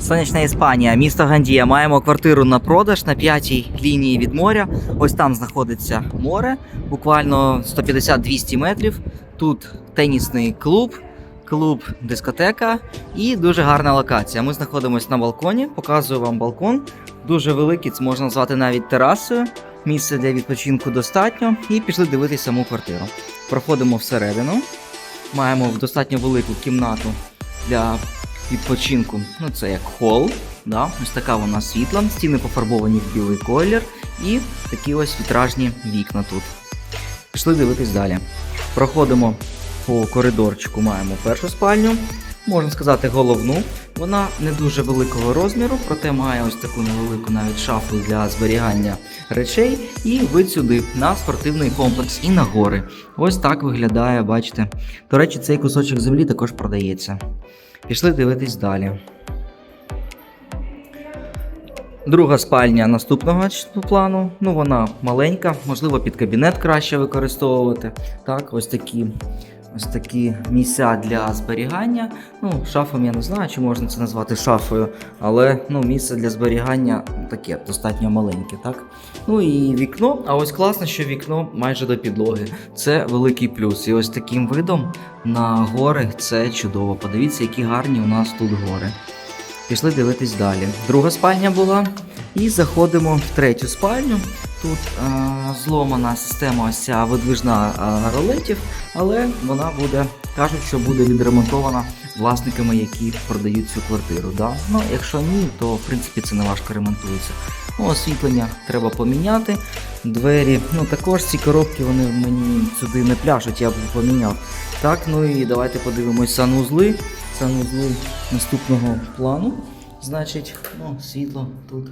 Сонячна Іспанія, місто Гандія. Маємо квартиру на продаж на п'ятій лінії від моря. Ось там знаходиться море, буквально 150-200 метрів. Тут тенісний клуб, клуб, дискотека і дуже гарна локація. Ми знаходимося на балконі. Показую вам балкон. Дуже великий, це можна назвати навіть терасою. Місця для відпочинку достатньо. І пішли дивитися саму квартиру. Проходимо всередину. Маємо достатньо велику кімнату для відпочинку. Ну, це як хол. Да? Ось така вона світла, стіни пофарбовані в білий колір і такі ось вітражні вікна тут. Пішли дивитись далі. Проходимо по коридорчику, маємо першу спальню. Можна сказати, головну. Вона не дуже великого розміру, проте має ось таку невелику навіть шафу для зберігання речей. І вид сюди на спортивний комплекс і на гори. Ось так виглядає, бачите. До речі, цей кусочок землі також продається. Пішли дивитись далі. Друга спальня наступного плану. Ну, вона маленька, можливо, під кабінет краще використовувати. Так, ось такі. Ось такі місця для зберігання. Ну, шафом я не знаю, чи можна це назвати шафою, але ну, місце для зберігання таке достатньо маленьке, так? Ну і вікно. А ось класно, що вікно майже до підлоги. Це великий плюс. І ось таким видом на гори це чудово. Подивіться, які гарні у нас тут гори. Пішли дивитись далі. Друга спальня була. І заходимо в третю спальню. Тут е, зломана система ось ця видвижна е, ролетів, але вона буде, кажуть, що буде відремонтована власниками, які продають цю квартиру. Да? Ну, якщо ні, то в принципі це не важко ремонтується. Ну, освітлення треба поміняти. Двері, ну також ці коробки вони мені сюди не пляшуть, я б поміняв. Так, ну і давайте подивимось санузли. Санузли наступного плану. Значить, ну, світло тут,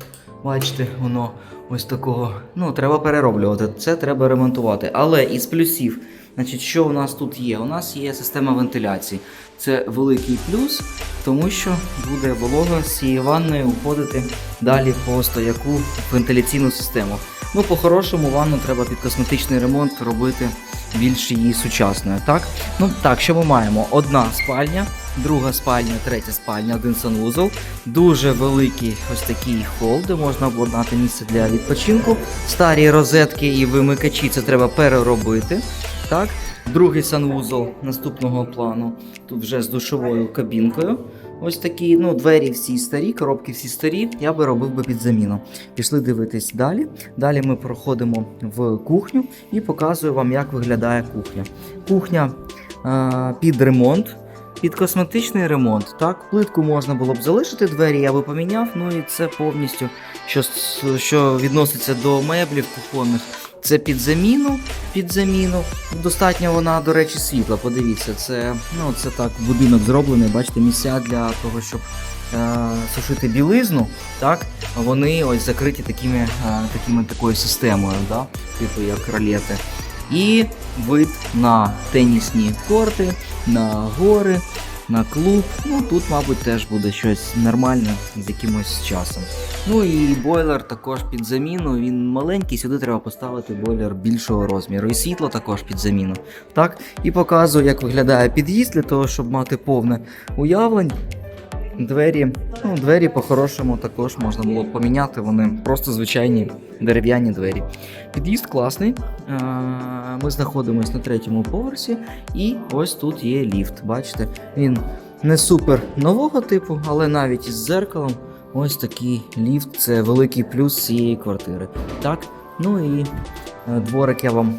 бачите, воно ось такого. Ну, треба перероблювати. Це треба ремонтувати. Але із плюсів, значить, що у нас тут є? У нас є система вентиляції. Це великий плюс, тому що буде волога з цієї ванної уходити далі по стояку вентиляційну систему. Ну, по-хорошому, ванну треба під косметичний ремонт робити більш її сучасною. Так? Ну так, що ми маємо? Одна спальня, друга спальня, третя спальня, один санвузол, дуже великий ось такий хол, де можна обладнати місце для відпочинку. Старі розетки і вимикачі це треба переробити. Так? Другий санвузол наступного плану. Тут вже з душовою кабінкою. Ось такі, ну, двері всі старі, коробки всі старі. Я би робив би під заміну. Пішли дивитись далі. Далі ми проходимо в кухню і показую вам, як виглядає кухня. Кухня е, під ремонт. Під косметичний ремонт, так, плитку можна було б залишити двері, я би поміняв. Ну і це повністю, що, що відноситься до меблів кухонних. Це під заміну, під заміну. Достатньо вона, до речі, світла. Подивіться, це, ну, це так, будинок зроблений, бачите, місця для того, щоб е, сушити білизну, так, вони ось закриті такими, е, такими такою системою, да, типу як ролети. І вид на тенісні корти, на гори, на клуб. Ну тут, мабуть, теж буде щось нормальне з якимось часом. Ну і бойлер також під заміну. Він маленький, сюди треба поставити бойлер більшого розміру. І світло також під заміну. Так, і показую, як виглядає під'їзд для того, щоб мати повне уявлення. Двері, ну, двері по-хорошому також можна було поміняти. Вони просто звичайні дерев'яні двері. Під'їзд класний. Е, Ми знаходимося на третьому поверсі, і ось тут є ліфт. Бачите, він не супер нового типу, але навіть із зеркалом. Ось такий ліфт це великий плюс цієї квартири. Так, ну і е, дворик я вам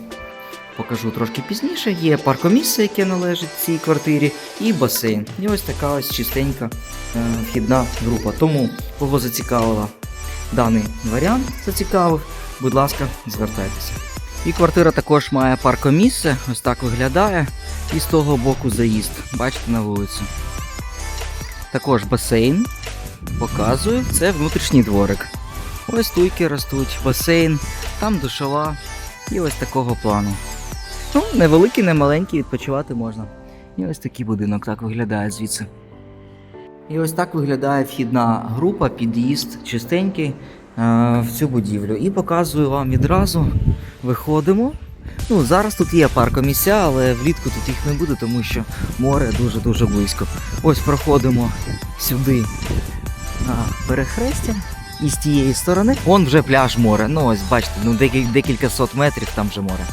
покажу трошки пізніше. Є паркомісце, яке належить цій квартирі, і басейн. І ось така ось чистенька е, вхідна група. Тому кого зацікавила даний варіант, зацікавив, будь ласка, звертайтеся. І квартира також має паркомісце, ось так виглядає. І з того боку заїзд. Бачите на вулицю. Також басейн. Показую, це внутрішній дворик. Ось туйки ростуть, басейн, там душова і ось такого плану. Ну, невеликий, не маленький, відпочивати можна. І ось такий будинок так виглядає звідси. І ось так виглядає вхідна група, під'їзд чистенький е, в цю будівлю. І показую вам відразу. Виходимо. Ну, зараз тут є паркомісця, але влітку тут їх не буде, тому що море дуже-дуже близько. Ось проходимо сюди перехрестя. І з тієї сторони, он вже пляж море. Ну ось бачите, ну декіль, декілька сот метрів там вже море.